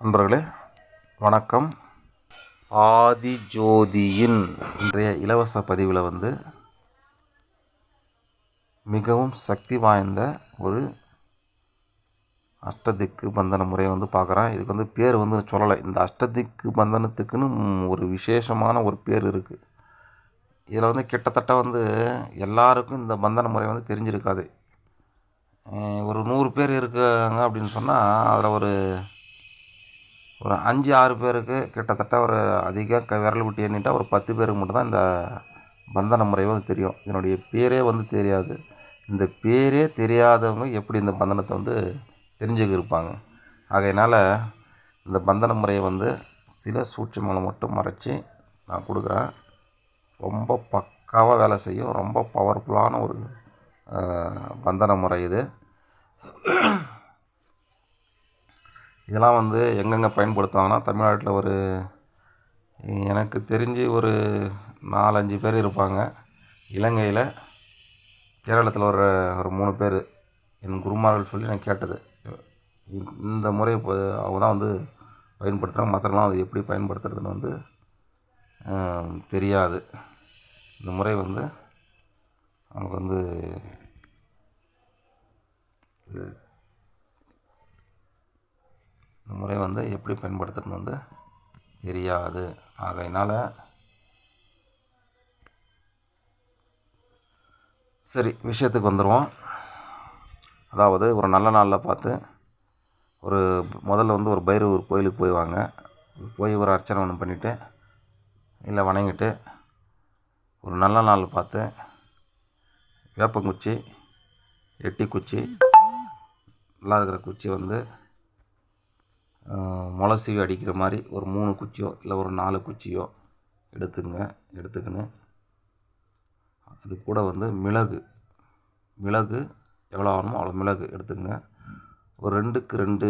நண்பர்களே வணக்கம். ஆதிஜோதியின் இன்றைய இலவச பதிவில் வந்து மிகவும் சக்தி வாய்ந்த ஒரு அஷ்டதிக்கு பந்தன முறையை வந்து பார்க்குறேன். இதுக்கு வந்து பேர் வந்து சொல்லலை. இந்த அஷ்டதிக்கு பந்தனத்துக்குன்னு ஒரு விசேஷமான ஒரு பேர் இருக்குது இதில் வந்து கிட்டத்தட்ட வந்து எல்லாருக்கும் இந்த பந்தன முறை வந்து தெரிஞ்சிருக்காது. ஒரு நூறு பேர் இருக்காங்க அப்படின்னு சொன்னால் அதில் ஒரு ஒரு அஞ்சு ஆறு பேருக்கு கிட்டத்தட்ட ஒரு அதிக க விரல் விட்டு எண்ணிட்டால் ஒரு பத்து பேருக்கு மட்டும்தான் இந்த பந்தன முறை வந்து தெரியும். இதனுடைய பேரே வந்து தெரியாது. இந்த பேரே தெரியாதவங்க எப்படி இந்த பந்தனத்தை வந்து தெரிஞ்சுக்க இருப்பாங்க ஆகையினால் இந்த பந்தன முறையை வந்து சில சூட்சமங்களை மட்டும் மறைச்சி நான் கொடுக்குறேன். ரொம்ப பக்காவாக வேலை செய்யும். ரொம்ப பவர்ஃபுல்லான ஒரு பந்தன முறை இது. இதெல்லாம் வந்து எங்கெங்கே பயன்படுத்துவாங்கன்னா தமிழ்நாட்டில் ஒரு எனக்கு தெரிஞ்சு ஒரு நாலஞ்சு பேர் இருப்பாங்க. இலங்கையில் கேரளத்தில் ஒரு ஒரு மூணு பேர். என் குருமார்கள் சொல்லி நான் கேட்டது. இந்த- முறை இப்போ அவங்க தான் வந்து பயன்படுத்துகிறாங்க மற்றலாம் அது எப்படி பயன்படுத்துறதுன்னு வந்து தெரியாது. இந்த முறை வந்து அவங்களுக்கு வந்து இந்த முறை வந்து எப்படி பயன்படுத்துறதுன்னு வந்து தெரியாது. ஆகையினால் சரி விஷயத்துக்கு வந்துடுவோம் அதாவது ஒரு நல்ல நாளில் பார்த்து ஒரு முதல்ல வந்து ஒரு பைரவூர் கோயிலுக்கு போய் வாங்க. போய் ஒரு அர்ச்சனை ஒன்று பண்ணிவிட்டு இல்லை வணங்கிட்டு ஒரு நல்ல நாள் பார்த்து வேப்பங்குச்சி எட்டி குச்சி நல்லா இருக்கிற குச்சி வந்து ஆஹ், முளை சீவி அடிக்கிற மாதிரி ஒரு மூணு குச்சியோ இல்லை ஒரு நாலு குச்சியோ எடுத்துங்க எடுத்துக்கின்னு. அது கூட வந்து மிளகு. மிளகு எவ்வளோ ஆகணுமோ அவ்வளோ மிளகு எடுத்துங்க ஒரு ரெண்டுக்கு ரெண்டு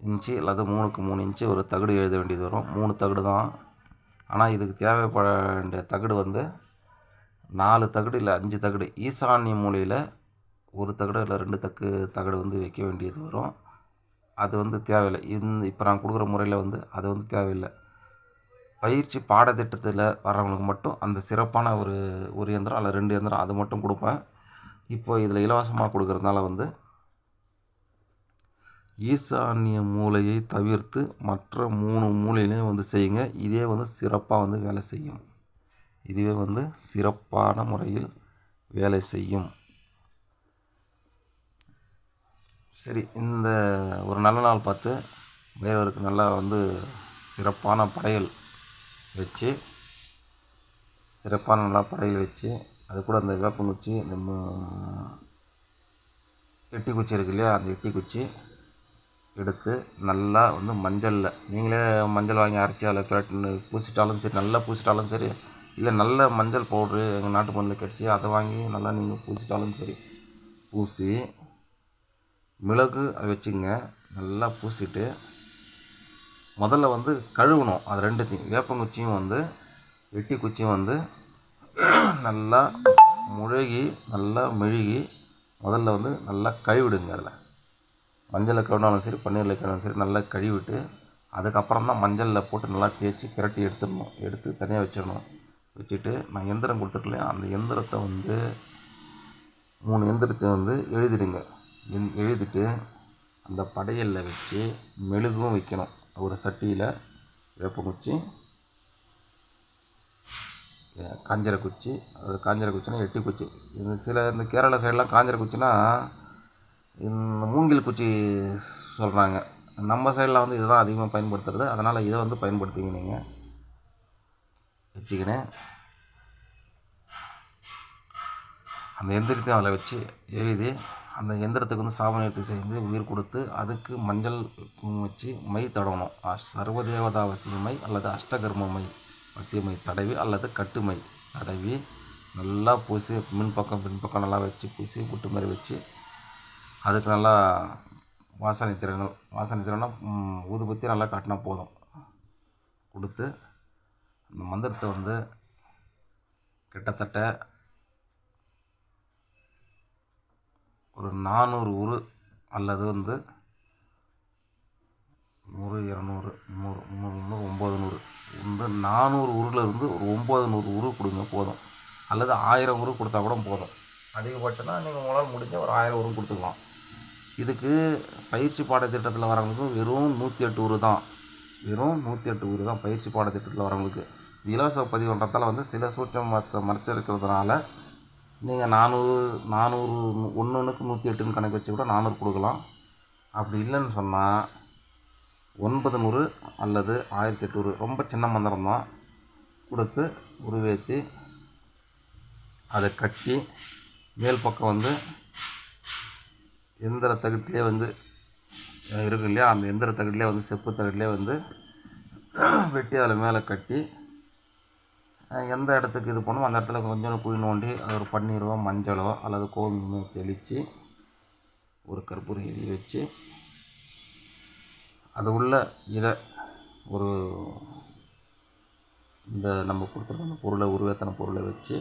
இன்ச்சு அல்லது மூணுக்கு மூணு இன்ச்சு ஒரு தகடு எழுத வேண்டியது வரும். மூணு தகடு தான். ஆனால் இதுக்கு தேவைப்பட வேண்டிய தகடு வந்து நாலு தகடு இல்லை அஞ்சு தகடு. ஈசான்ய மூலையில் ஒரு தகடு இல்லை ரெண்டு தக்கு தகடு வந்து வைக்க வேண்டியது வரும். அது வந்து தேவையில்லை. இந்த இப்போ நான் கொடுக்குற முறையில் வந்து அது வந்து தேவையில்லை. பயிற்சி பாடத்திட்டத்தில் வர்றவங்களுக்கு மட்டும் அந்த சிறப்பான ஒரு ஒரு இயந்திரம் அல்ல ரெண்டு இயந்திரம் அது மட்டும் கொடுப்பேன். இப்போ இதில் இலவசமாக கொடுக்குறதுனால வந்து ஈசான்ய மூலையை தவிர்த்து மற்ற மூணு மூலையிலையும் வந்து செய்யுங்க. இதே வந்து சிறப்பாக வந்து வேலை செய்யும். இதுவே வந்து சிறப்பான முறையில் வேலை செய்யும். சரி இந்த ஒரு நல்ல நாள் பார்த்து வேறவருக்கு நல்லா வந்து சிறப்பான படையல் வச்சு சிறப்பான நல்லா படையல் வச்சு அது கூட அந்த வேப்பங்குச்சி இந்த எட்டி குச்சி இருக்கு இல்லையா அந்த எட்டி குச்சி எடுத்து நல்லா வந்து மஞ்சளில் நீங்களே மஞ்சள் வாங்கி அரைச்சி அதில் பிரட்டு பூசிட்டாலும் சரி நல்லா பூசிட்டாலும் சரி இல்லை நல்ல மஞ்சள் பவுட்ரு எங்கள் நாட்டு மண்ணில் கிடச்சி அதை வாங்கி நல்லா நீங்கள் பூசிட்டாலும் சரி பூசி மிளகு அதை வச்சுங்க. நல்லா பூசிட்டு முதல்ல வந்து கழுவணும். அது ரெண்டுத்தையும். வேப்பங்குச்சியும் வந்து வெட்டி குச்சியும் வந்து நல்லா முழுகி நல்லா மெழுகி முதல்ல வந்து நல்லா கழுவிடுங்க அதில். மஞ்சளில் கழுவினாலும் சரி பன்னீரில் கழுவினாலும் சரி நல்லா கழுவிட்டு அதுக்கப்புறம் தான் மஞ்சளில் போட்டு நல்லா தேய்ச்சி பிரட்டி எடுத்துடணும். எடுத்து தனியாக வச்சிடணும். வச்சுட்டு நான் எந்திரம் கொடுத்துருக்கலையே அந்த எந்திரத்தை வந்து மூணு எந்திரத்தை வந்து எழுதிடுங்க. எந்- எழுதிட்டு அந்த படையலில் வச்சு மெழுகும் வைக்கணும். ஒரு சட்டியில் வேப்பங்குச்சி அஹ் காஞ்சர குச்சி அது காஞ்சர குச்சினா எட்டி குச்சி. இது சில இந்த கேரளா சைடெலாம் காஞ்சர குச்சினா இந்த மூங்கில் குச்சி சொல்கிறாங்க நம்ம சைடில் வந்து இதுதான் அதிகமாக பயன்படுத்துறது. அதனால் இதை வந்து பயன்படுத்திங்க நீங்கள் வச்சுக்கினேன் அந்த எந்திரத்தையும் அதில் வச்சு எழுதி அந்த எந்திரத்துக்கு வந்து சாபனை எடுத்து செய்து உயிர் கொடுத்து அதுக்கு மஞ்சள் வச்சு மை தடவணும். சர்வதேவதா வசியமை அல்லது அஷ்டகர்ம மை வசியமை தடவி அல்லது கட்டுமை தடவி நல்லா பூசி மின்பக்கம் பின்பக்கம் நல்லா வச்சு பூசி புட்டு மாதிரி வச்சு அதுக்கு நல்லா வாசனை திறன்கள் வாசனை திறனா ஊதுபத்தி நல்லா காட்டினா போதும். கொடுத்து அந்த மந்திரத்தை வந்து கிட்டத்தட்ட ஒரு நானூறு உரு அல்லது வந்து நூறு இரநூறு முந்நூறு முந்நூறு முந்நூறு ஒம்பது நூறு. இந்த நானூறு உருளில் இருந்து ஒரு ஒம்பது நூறு உரு கொடுங்க போதும். அல்லது ஆயிரம் உரு கொடுத்தா கூட போதும். அதிகபட்சம்னா நீங்கள் உங்களால் முடிஞ்ச ஒரு ஆயிரம் உரு கொடுத்துக்கலாம். இதுக்கு பயிற்சி பாடத்திட்டத்தில் வரவங்களுக்கு வெறும் நூற்றி எட்டு உரு தான். வெறும் நூற்றி எட்டு உரு தான் பயிற்சி பாடத்திட்டத்தில் வரவங்களுக்கு. இலவச பதிவுன்றதால் வந்து சில சூட்சம் மற்ற மறைச்சிருக்கிறதுனால நீங்கள் நானூறு நானூறு ஒன்று ஒன்றுக்கு நூற்றி எட்டுன்னு கணக்கு வச்சு கூட நானூறு கொடுக்கலாம். அப்படி இல்லைன்னு சொன்னால் ஒன்பது நூறு அல்லது ஆயிரத்தி எட்நூறு ரொம்ப சின்ன மந்திரம் தான். கொடுத்து உருவேற்றி அதை கட்டி மேல் பக்கம் வந்து எந்திர தகட்டிலே வந்து இருக்கு இல்லையா? அந்த எந்திர தகட்டிலே வந்து செப்பு தகட்டிலே வந்து வெட்டி அதில் மேலே கட்டி எந்த இடத்துக்கு இது பண்ணுமோ அந்த இடத்துல கொஞ்சம் குழி நோண்டி அது ஒரு பன்னீரோ மஞ்சளோ அல்லது கோமியமோ தெளித்து ஒரு கற்பூரம் எரி வச்சு அது உள்ள இதை ஒரு இந்த நம்ம கொடுத்துருக்க அந்த பொருளை உருவேத்தன பொருளை வச்சு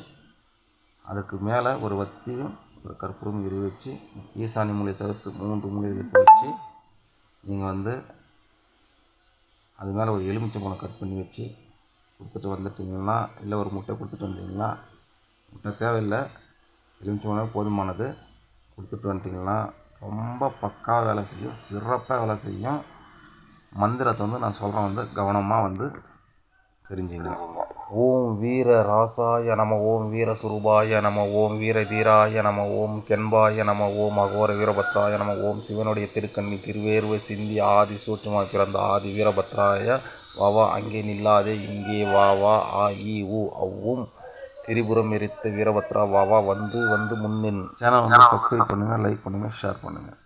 அதுக்கு மேலே ஒரு வத்தியும் ஒரு கற்பூரம் எரி வச்சு ஈசானி மூலையை தவிர்த்து மூன்று மூலையை வச்சு நீங்கள் வந்து அது மேலே ஒரு எலுமிச்சம்பழம் கட் பண்ணி வச்சு கொடுத்துட்டு வந்துட்டிங்கன்னா இல்லை ஒரு முட்டை கொடுத்துட்டு வந்தீங்கன்னா முட்டை தேவையில்லை. எலுமிச்சம்பழம் போதுமானது. கொடுத்துட்டு வந்துட்டிங்கன்னா ரொம்ப பக்கா வேலை செய்யும். சிறப்பாக வேலை செய்யும். மந்திரத்தை வந்து நான் சொல்கிறேன் வந்து கவனமாக வந்து தெரிஞ்சுக்கணும் ஓம் வீர ராசாய நம ஓம் வீர சுரூபாய நம ஓம் வீர தீராய நம ஓம் கென்பாய நம ஓம் அகோர வீரபத்ராய நம ஓம் சிவனுடைய திருக்கண்ணி திருவேர்வை சிந்தி ஆதி சூட்சமாக பிறந்த ஆதி வீரபத்ராய வா வா அங்கே நில்லாதே இங்கே வா வா ஆ இ உ அவ்வும் திரிபுரம் எரித்த வீரபத்ரா வா வா வந்து வந்து முன்னின். சேனல் வந்து சப்ஸ்கிரைப் பண்ணுங்கள் லைக் பண்ணுங்கள் ஷேர் பண்ணுங்கள்